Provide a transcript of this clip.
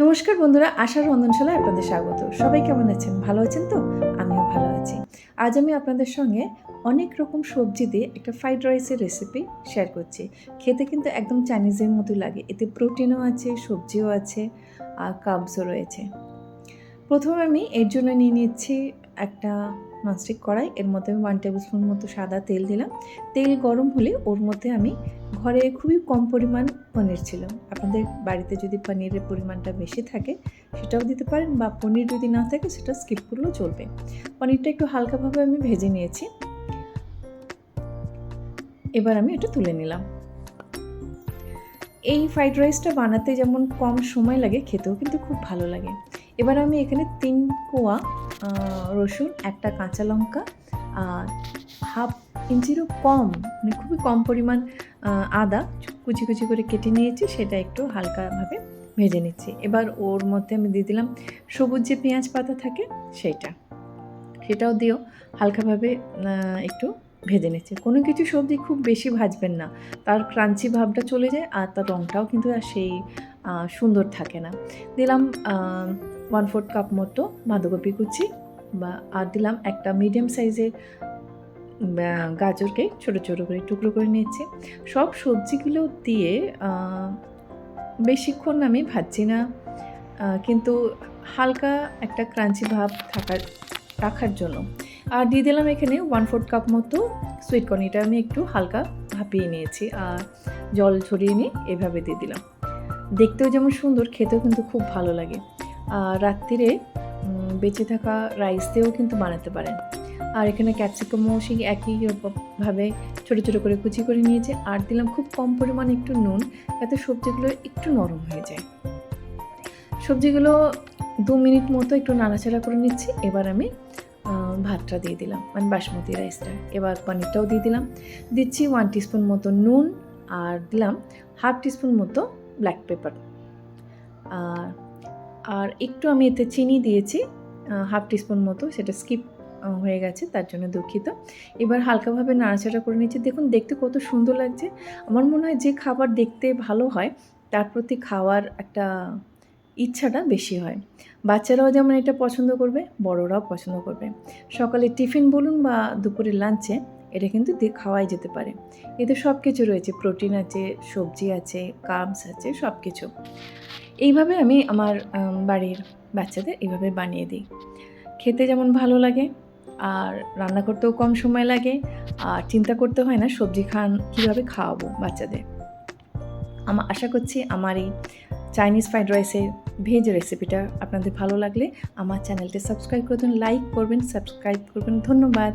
নমস্কার বন্ধুরা আশা রন্ধনশালায় আপনাদের স্বাগত। সবাই কেমন আছেন? ভালো আছেন তো? আমিও ভালো আছি। আজ আমি আপনাদের সঙ্গে অনেক রকম সবজি দিয়ে একটা ফ্রাইড রাইসের রেসিপি শেয়ার করছি। খেতে কিন্তু একদম চাইনিজের মতোই লাগে। এতে প্রোটিনও আছে, সবজিও আছে, আর কাবসও রয়েছে। প্রথমে আমি এর জন্য নিয়ে নিচ্ছি একটা ননস্টিক কড়াই, এর মধ্যে আমি ওয়ান টেবিল স্পুন মতো সাদা তেল দিলাম। তেল গরম হলে ওর মধ্যে আমি ঘরে খুবই কম পরিমাণ পনির ছিল। আপনাদের বাড়িতে যদি পনিরের পরিমাণটা বেশি থাকে, সেটাও দিতে পারেন বা পনির যদি না থাকে, সেটা স্কিপ করলেও চলবে। পনিরটা একটু হালকাভাবে আমি ভেজে নিয়েছি। এবার আমি এটা তুলে নিলাম। এই ফ্রাইড রাইসটা বানাতে যেমন কম সময় লাগে, খেতেও কিন্তু খুব ভালো লাগে। এবার আমি এখানে তিন কোয়া রসুন, একটা কাঁচা লঙ্কা, আর হাফ ইঞ্চিরও কম মানে খুবই কম পরিমাণ আদা কুচি কুচি করে কেটে নিয়েছি, সেটা একটু হালকাভাবে ভেজে নিচ্ছি। এবার ওর মধ্যে আমি দিয়ে দিলাম সবুজ যে পেঁয়াজ পাতা থাকে, সেইটা। সেটাও দিও হালকাভাবে একটু ভেজে নিচ্ছে। কোনো কিছু সবজি খুব বেশি ভাজবেন না, তার ক্রাঞ্চি ভাবটা চলে যায়, আর তার রঙটাও কিন্তু আর সেই সুন্দর থাকে না। দিলাম ওয়ান ফোর্থ কাপ মতো বাঁধাকপি কুচি বা আর দিলাম একটা মিডিয়াম সাইজের গাজরকে ছোট ছোট করে টুকরো করে নিয়েছি। সব সবজিগুলো দিয়ে বেশিক্ষণ আমি ভাজছি না কিন্তু হালকা একটা ক্রাঞ্চি ভাব থাকার, রাখার জন্য। আর দিয়ে দিলাম এখানে ওয়ান ফোর্থ কাপ মতো সুইট কর্ন। এটা আমি একটু হালকা ভাপিয়ে নিয়েছি আর জল ছড়িয়ে নিয়ে এভাবে দিয়ে দিলাম। দেখতেও যেমন সুন্দর, খেতেও কিন্তু খুব ভালো লাগে। রাত্রিরে বেঁচে থাকা রাইস দিয়েও কিন্তু বানাতে পারেন। আর এখানে ক্যাপসিকামও সেই একই ভাবে ছোটো ছোটো করে কুচি করে নিয়েছে। আর দিলাম খুব কম পরিমাণে একটু নুন, যাতে সবজিগুলো একটু নরম হয়ে যায়। সবজিগুলো দু মিনিট মতো একটু নাড়াচাড়া করে নিচ্ছি। এবার আমি ভাতটা দিয়ে দিলাম। মানে বাসমতি রাইসটা এবার পনিরটাও দিয়ে দিলাম। দিচ্ছি ওয়ান টিস্পুন মতো নুন আর দিলাম হাফ টিস্পুন মতো ব্ল্যাক পেপার আর আর একটু আমি এতে চিনি দিয়েছি হাফ টিস্পুন মতো, সেটা স্কিপ হয়ে গেছে, তার জন্য দুঃখিত। এবার হালকাভাবে নাড়াচাড়া করে নিচ্ছি। দেখুন, দেখতে কত সুন্দর লাগছে। আমার মনে হয় যে খাবার দেখতে ভালো হয়, তার প্রতি খাওয়ার একটা ইচ্ছাটা বেশি হয়। বাচ্চারাও যেমন এটা পছন্দ করবে, বড়রাও পছন্দ করবে। সকালে টিফিন বলুন বা দুপুরের লাঞ্চে এটা কিন্তু দিয়ে খাওয়াই যেতে পারে। এতে সব কিছু রয়েছে প্রোটিন আছে, সবজি আছে কার্বস আছে সব কিছু এইভাবে আমি আমার বাড়ির বাচ্চাদের এইভাবে বানিয়ে দিই। খেতে যেমন ভালো লাগে, আর রান্না করতেও কম সময় লাগে, আর চিন্তা করতে হয় না সবজি খান, কীভাবে খাওয়াবো বাচ্চাদের। আমার আশা করছি আমার এই চাইনিজ ফ্রাইড রাইসের ভেজ রেসিপিটা আপনাদের ভালো লাগলে আমার চ্যানেলটি সাবস্ক্রাইব করবেন লাইক করবেন সাবস্ক্রাইব করবেন। ধন্যবাদ।